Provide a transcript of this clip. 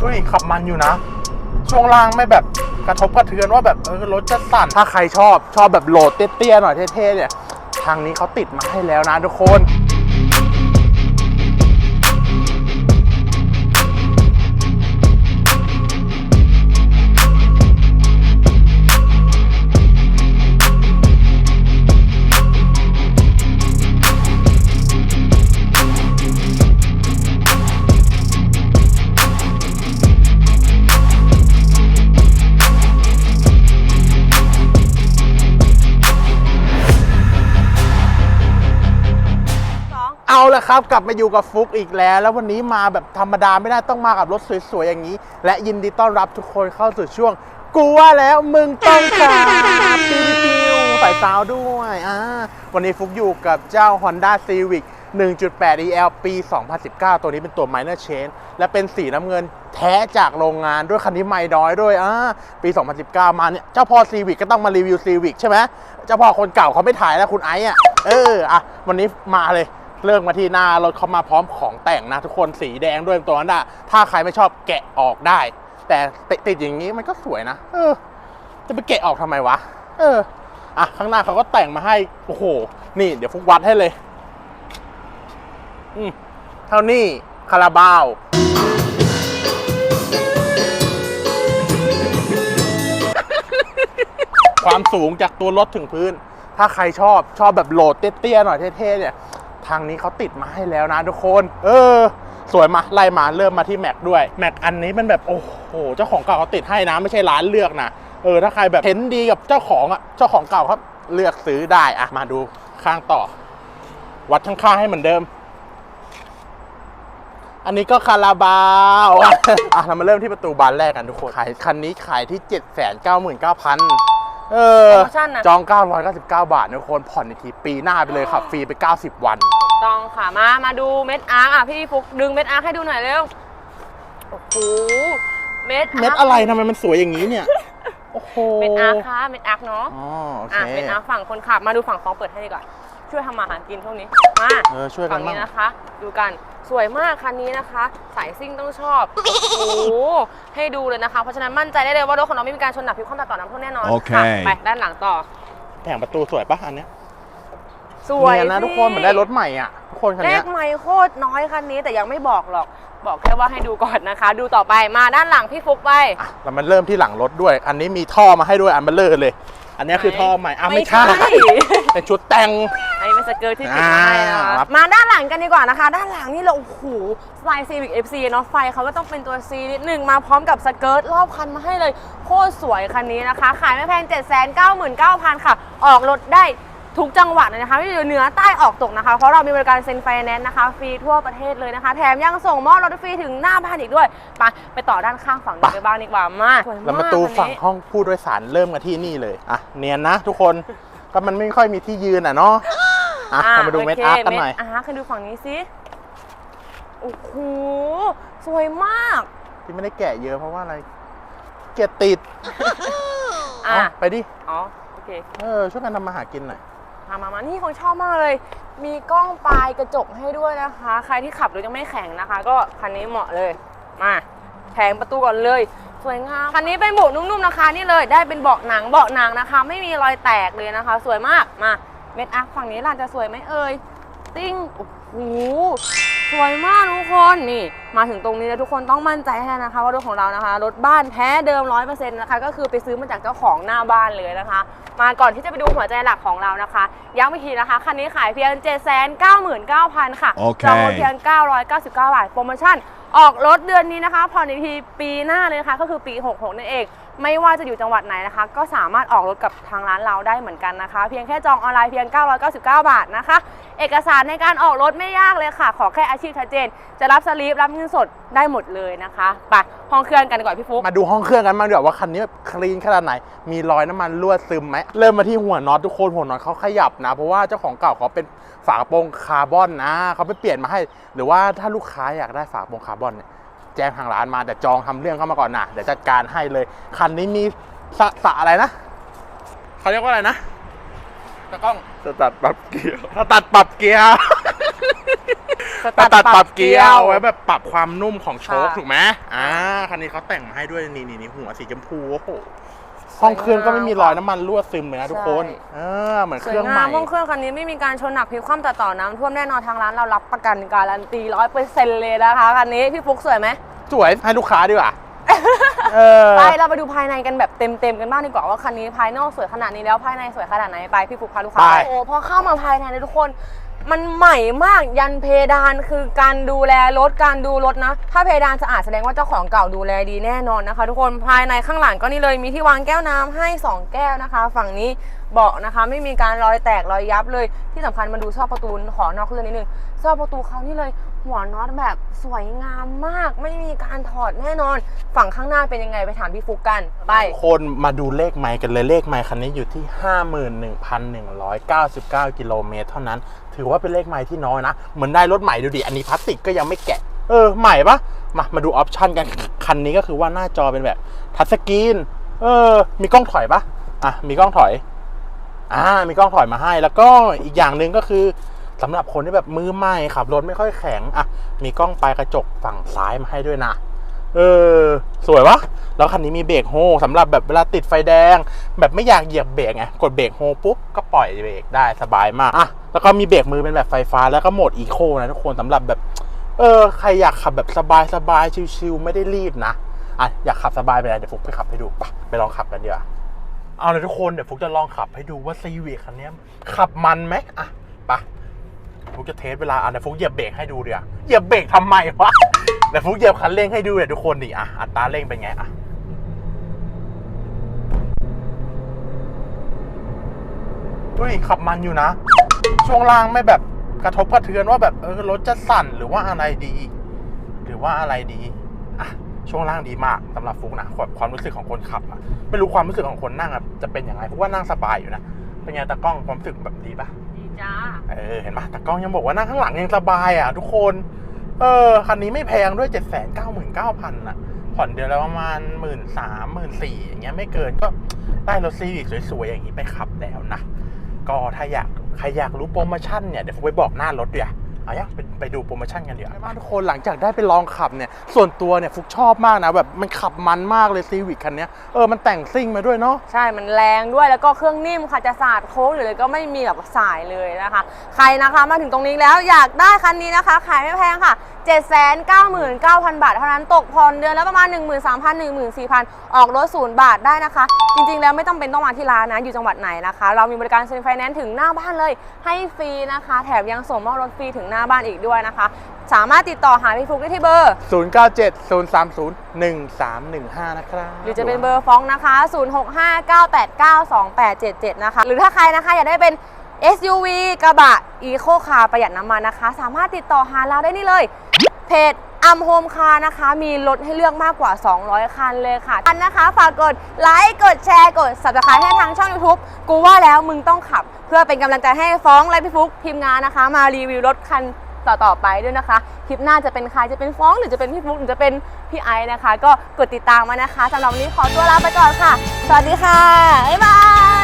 เฮ้ยขับมันอยู่นะ ช่วงล่างไม่แบบกระทบกระเทือนว่าแบบเออรถจะสั่นถ้าใครชอบชอบแบบโหลดเตี้ยๆหน่อยเท่ๆเนี่ย ทางนี้เขาติดมาให้แล้วนะทุกคน ละครับกลับมาอยู่กับฟุกอีกแล้ว แล้ววันนี้มาแบบธรรมดาไม่ได้ต้องมากับรถสวยๆอย่างนี้ และยินดีต้อนรับทุกคนเข้าสู่ช่วงกูว่าแล้วมึงต้องขับปิวปิวใส่ซาวด้วยอ่าวันนี้ฟุกอยู่กับเจ้า Honda Civic 1.8 EL ปี 2019 ตัวนี้เป็นตัว Minor Change และเป็นสีน้ำเงินแท้จากโรงงานด้วยคันนี้ไม่น้อยด้วยอ่าปี 2019 มาเนี่ยเจ้าพ่อ Civic ก็ต้องมารีวิว Civic ใช่ไหมเจ้าพ่อคนเก่าเขาไม่ถ่ายแล้วคุณไอซ์อะเอออะวันนี้มาเลย เริ่มมาที่หน้ารถเขามาพร้อมของแต่งนะทุกคนสีแดงด้วยตัวนั้นอะถ้าใครไม่ชอบแกะออกได้ แต่ติดอย่างนี้มันก็สวยนะเออ จะไปแกะออกทำไมวะ เอออะข้างหน้าเขาก็แต่งมาให้โอ้โห นี่ เดี๋ยวฟุกวัดให้เลย อืมเท่านี้คาราบาวความสูงจากตัวรถถึงพื้น ถ้าใครชอบชอบแบบโหลดเตี้ยๆหน่อยเท่ๆเนี่ย ทางนี้เขาติดมาให้แล้วนะทุกคน เออ สวยมาไล่มาเริ่มมาที่แม็กด้วยแม็กอันนี้มันแบบโอ้โหเจ้าของเก่าเขาติดให้นะไม่ใช่ร้านเลือกนะเออถ้าใครแบบเห็นดีกับเจ้าของอะเจ้าของเก่าครับเลือกซื้อได้อะมาดูข้างต่อ วัดข้างๆให้เหมือนเดิม อันนี้ก็คาราบาวอะเรามาเริ่มที่ประตูบานแรกกันทุกคนขายคันนี้ขายที่ 7 9 9 0 0 0 เออ โปรโมชั่นนะจอง 999 บาททุกคนผ่อนอีกทีปีหน้าไปเลยครับฟรีไป 90 วัน ต้องค่ะมา มาดูเม็ดอาร์คอะพี่ฟุกดึงเม็ดอาร์คให้ดูหน่อยเร็ว โอ้โห เม็ดาร์คเม็ดอะไรทำไมมันสวยอย่างนี้เนี่ย โอ้โห เม็ดอาร์คค่ะ เม็ดอาร์คเนาะอ๋อโอเค อะเม็ดอาร์คฝั่งคนขับ มาดูฝั่งฟองเปิดให้ดีกว่า ช่วยทำมาหากินช่วงนี้ มาเออช่วยกัฝั่นงบ้างนี้นะคะ ดูกัน สวยมากคันนี้นะคะ สายซิ่งต้องชอบ โอ้โห ให้ดูเลยนะคะ เพราะฉะนั้นมั่นใจได้เลยว่ารถของเราไม่มีการชนหนักพลิกคว่ำตัดต่อน้ำท่วมแน่นอนโอเคะไปด้านหลังต่อ แผงประตูสวยปะอันเนี้ยสวยเนียนนะสิทุกคนเหมือนได้รถใหม่อะทุกคนคันเลเนี้ขย ไม่โคตรน้อยคันนี้แต่ยังไม่บอกหรอก บอกแค่ว่าให้ดูก่อนนะคะ ดูต่อไปมาด้านหลังพี่ฟุกไป อะเรามาเริ่มที่หลังรถด้วย อันนี้มีท่อมาให้ด้วยอันเบลเลอร์เลย อันนี้คือท่อใหม่อะไม่ใช่เป็นชุดแต่งไอ้เป็น สเกิร์ตที่ติดมาให้นะอ่าครัคะบ มาด้านหลังกันดีกว่านะคะ ด้านหลังนี่เราโอ้โหสไลด์ซีวิกเอฟซีเนาะไฟเขาก็ต้องเป็นตัว C นิดหนึ่งมาพร้อมกับสเกิร์ตรอบคันมาให้เลยโคตรสวยคันนี้นะคะ ขายไม่แพง 7 9 9 0 0 0 ค่ะ ออกรถได้ทุกจังหวัดเลยนะคะไม่ว่าจะอยู่เหนือใต้ออกตกนะคะ เพราะเรามีบริการเซ็นไฟแนนซ์นะคะ ฟรีทั่วประเทศเลยนะคะ แถมยังส่งมอบรถฟรีถึงหน้าบ้านอีกด้วยไปไปต่อด้านข้างฝั่งนี้ไปไปบ้างดีกว่ามาสวยแล้วมากประตูคันฝั่งนี้ห้องผู้โดยสารเริ่มกันที่นี่เลย อะ เนียนนะทุกคน ก็มันไม่ค่อยมีที่ยืนอะเนาะ อะเรามาดูเม็ดอาร์คกันหน่อยเม็ดอาร์คให้ดูฝั่งนี้สิโอ้โหสวยมาก ที่ไม่ได้แกะเยอะเพราะว่าอะไร เกียร์ติดอะ เอาไปดิ อ๋อ โอเคเออ ช่วยกันทำมาหากินหน่อยมามามานี่คนชอบมากเลย มีกล้องปลายกระจกให้ด้วยนะคะ ใครที่ขับรถยังไม่แข็งนะคะ ก็คันนี้เหมาะเลย มาแผงประตูก่อนเลย สวยงาม คันนี้เป็นเบาะนุ่มๆนะคะ นี่เลย ได้เป็นเบาะหนัง เบาะหนังนะคะ ไม่มีรอยแตกเลยนะคะ สวยมาก มา เม็ดอาร์คฝั่งนี้ล่ะจะสวยไหมเอ่ยติ้งโอ้โห วยมากทุกคนนี่ มาถึงตรงนี้แล้วทุกคนต้องมั่นใจให้ได้นะคะว่ารถของเรานะคะรถบ้านแท้เดิมร้อยเปอร์เซ็นต์นะคะก็คือไปซื้อมาจากเจ้าของหน้าบ้านเลยนะคะ มาก่อนที่จะไปดูหัวใจหลักของเรานะคะย้ำอีกทีนะคะคันนี้ขายเพียง 7 9 9 0 0 0 ค่ะโอเคจองรถเพียง 999 บาทโปรโมชั่นออกรถเดือนนี้นะคะผ่อนอีกทีปีหน้าเลยนะคะก็คือปี 66 นั่นเอง ไม่ว่าจะอยู่จังหวัดไหนนะคะ ก็สามารถออกรถกับทางร้านเราได้เหมือนกันนะคะ เพียงแค่จองออนไลน์เพียง 999 บาทนะคะ เอกสารในการออกรถไม่ยากเลยค่ะ ขอแค่อาชีพชัดเจน จะรับสลีปรับเงินสดได้หมดเลยนะคะไปห้องเครื่องกันดีกว่าพี่ฟุ๊กมาดูห้องเครื่องกันบ้างดีกว่าว่าคันนี้คลีนขนาดไหน มีรอยน้ำมันรั่วซึมไหมเริ่มมาที่หัวน็อตทุกคนหัวน็อตเขาขยับนะ เพราะว่าเจ้าของเก่าเขาเป็นฝากระโปรงคาร์บอนนะเขาไปเปลี่ยนมาให้ หรือว่าถ้าลูกค้าอยากได้ฝากระโปรงคาร์บอนเนี่ยแจ้งทางร้านมาแต่จองทำเรื่องเข้ามาก่อนนะเดี๋ยวจัดการให้เลยคันนี้มีสะสะอะไรนะเขาเรียกว่าอะไรนะ ตะกล้องสตัดปรับเกียร์สตัดปรับเกียร์สตัดตัดปรับเกียร์ปรับเกียร์เอาไว้แบบปรับความนุ่มของโชคค่ะถูกไหมอ่าคันนี้เขาแต่งมาให้ด้วยนี่นี่นี่หัวสีชมพูโอ้โหห้องเครื่องก็ไม่มีรอยน้ำมันรั่วซึมเลยนะทุกคนใช่ เออเหมือนสเควยรื่องใหงามม่ ห้องเครื่องคันนี้ไม่มีการชนหนักพลิกคว่ำตัดต่อน้ำท่วมแน่นอนทางร้านเรารับประกันการันตีร้อยเปอร์เซ็นต์เลยนะคะคันนี้พี่ฟุกสวยไหม สวยให้ลูกค้าดีกว่า เออ ไปเราไปดูภายในกันแบบเต็มๆกันบ้างดีกว่าว่าคันนี้ภายนอกสวยขนาดนี้แล้วภายในสวยขนาดไหนไปพี่ฟุกพาลูกค้าไป โอ้พอเข้ามาภายในเลยทุกคน มันใหม่มากยันเพดานคือการดูแลรถการดูรถนะ ถ้าเพดานสะอาดแสดงว่าเจ้าของเก่าดูแลดีแน่นอนนะคะ ทุกคนภายในข้างหลังก็นี่เลยมีที่วางแก้วน้ำให้สองแก้วนะคะ ฝั่งนี้เบาะนะคะ ไม่มีการรอยแตกรอยยับเลยที่สำคัญมาดูซอกประตูขอนอกเรื่องนิดนึงซอกประตูเขานี่เลย หัวน็อตแบบสวยงามมาก ไม่มีการถอดแน่นอน ฝั่งข้างหน้าเป็นยังไงไปถามพี่ฟุกกัน ไป คนมาดูเลขไมค์กันเลยเลขไมค์คันนี้อยู่ที่ 51,199 กิโลเมตรเท่านั้น ถือว่าเป็นเลขไมค์ที่น้อยนะ เหมือนได้รถใหม่ดูดิ อันนี้พลาสติกก็ยังไม่แกะ เออ ใหม่ปะมามาดูออปชันกัน คันนี้ก็คือว่าหน้าจอเป็นแบบทัชสกรีน เออ มีกล้องถอยปะอะ มีกล้องถอย อ่า มีกล้องถอยมาให้ แล้วก็อีกอย่างหนึ่งก็คือ สำหรับคนที่แบบมือใหม่ขับรถไม่ค่อยแข็งอะมีกล้องปลายกระจกฝั่งซ้ายมาให้ด้วยนะเออสวยวะแล้วคันนี้มีเบรกโฮสำหรับแบบเวลาติดไฟแดง แบบไม่อยากเหยียบเบรกไงกดเบรกโฮปุ๊บก็ปล่อยเบรกได้สบายมากอะแล้วก็มีเบรกมือเป็นแบบไฟฟ้าแล้วก็โหมดอีโคนะทุกคนสำหรับแบบเออใครอยากขับแบบสบายสบายๆชิวๆไม่ได้รีบนะอะอยากขับสบายไปไหนเดี๋ยวฟุกไปขับให้ดูปะไปลองขับกันดีกว่าเอาเลยทุกคนเดี๋ยวฟุกจะลองขับให้ดูว่าซีวีคันนี้ขับมันไหมอะไปะ ฟุกจะเทสเวลาอะเดี๋ยวฟุกเหยียบเบรกให้ดูเดี๋ยวเหยียบเบรกทำไมวะเดี๋ยวฟุกเหยียบคันเร่งให้ดูเดี๋ยวทุกคนดิอะอัตราเร่งเป็นไงอะเฮ้ยขับมันอยู่นะ ช่วงล่างไม่แบบกระทบกระเทือนว่าแบบเออรถจะสั่นหรือว่าอะไรดี หรือว่าอะไรดีอะช่วงล่างดีมากสำหรับฟุกนะความความรู้สึกของคนขับอะไม่รู้ความรู้สึกของคนนั่งอะจะเป็นยังไงฟุกว่านั่งสบายอยู่นะเป็นไงตากล้องความรู้สึกแบบดีปะ จ้า เออเห็นปะแต่กล้องยังบอกว่านั่งข้างหลังยังสบายอะทุกคน เออคันนี้ไม่แพงด้วยเจ็ดแสนเก้าหมื่นเก้าพันอะ ผ่อนเดือนละประมาณหมื่นสามหมื่นสี่อย่างเงี้ยไม่เกินก็ได้รถซีวิกสวยๆอย่างนี้ไปขับแล้วนะ ก็ถ้าอยากใครอยากรู้โปรโมชั่นเนี่ยเดี๋ยวผมไปบอกหน้ารถเดี๋ยว อายังไปไปดูโปรโมชั่นกันเดี๋ยวบ้านทุกคนหลังจากได้ไปลองขับเนี่ย ส่วนตัวเนี่ยฟุกชอบมากนะแบบมันขับมันมากเลยซีวิกคันเนี้ยเออมันแต่งซิ่งมาด้วยเนาะใช่ มันแรงด้วยแล้วก็เครื่องนิ่มค่ะจะสาดโค้งหรืออะไรก็ไม่มีแบบสายเลยนะคะ ใครนะคะมาถึงตรงนี้แล้วอยากได้คันนี้นะคะ ขายไม่แพงค่ะ 799,000 บาทเท่านั้นตกผ่อนเดือนละประมาณ 13,000 14,000 ออกรถศูนย์บาทได้นะคะ จริงๆ แล้วไม่ต้องเป็นต้องมาที่ร้านนะ อยู่จังหวัดไหนนะคะ เรามีบริการเซ็นไฟแนนซ์ถึงหน้าบ้านเลย ให้ฟรีนะคะ แถมยังส่งมอบรถฟรีถึงหน้าบ้านอีกด้วยนะคะ สามารถติดต่อหาพี่ฟุกได้ที่เบอร์ 0 9 7 0 3 0 1 3 1 5 นะครับหรือจะเป็นเบอร์ฟ้องนะคะ 0659892877 นะคะ หรือถ้าใครนะคะอยากได้เป็น SUV กระบะ Eco Car ประหยัดน้ำมันนะคะ สามารถติดต่อหาเราได้นี่เลย เพจอัมโฮมคาร์นะคะ มีรถให้เลือกมากกว่า 200 คันเลยค่ะอันนะคะ ฝากกดไลค์กดแชร์กด subscribe ให้ทางช่อง YouTube กูว่าแล้วมึงต้องขับ เพื่อเป็นกำลังใจให้ฟ้องและพี่ฟุกทีมงานนะคะ มารีวิวรถคันต่อ ๆ ไปด้วยนะคะ คลิปหน้าจะเป็นใครจะเป็นฟ้องหรือจะเป็นพี่ฟุกหรือจะเป็นพี่ไอซ์นะคะ ก็กดติดตามมานะคะสำหรับวันนี้ขอตัวลาไปก่อนค่ะ สวัสดีค่ะบ๊ายบาย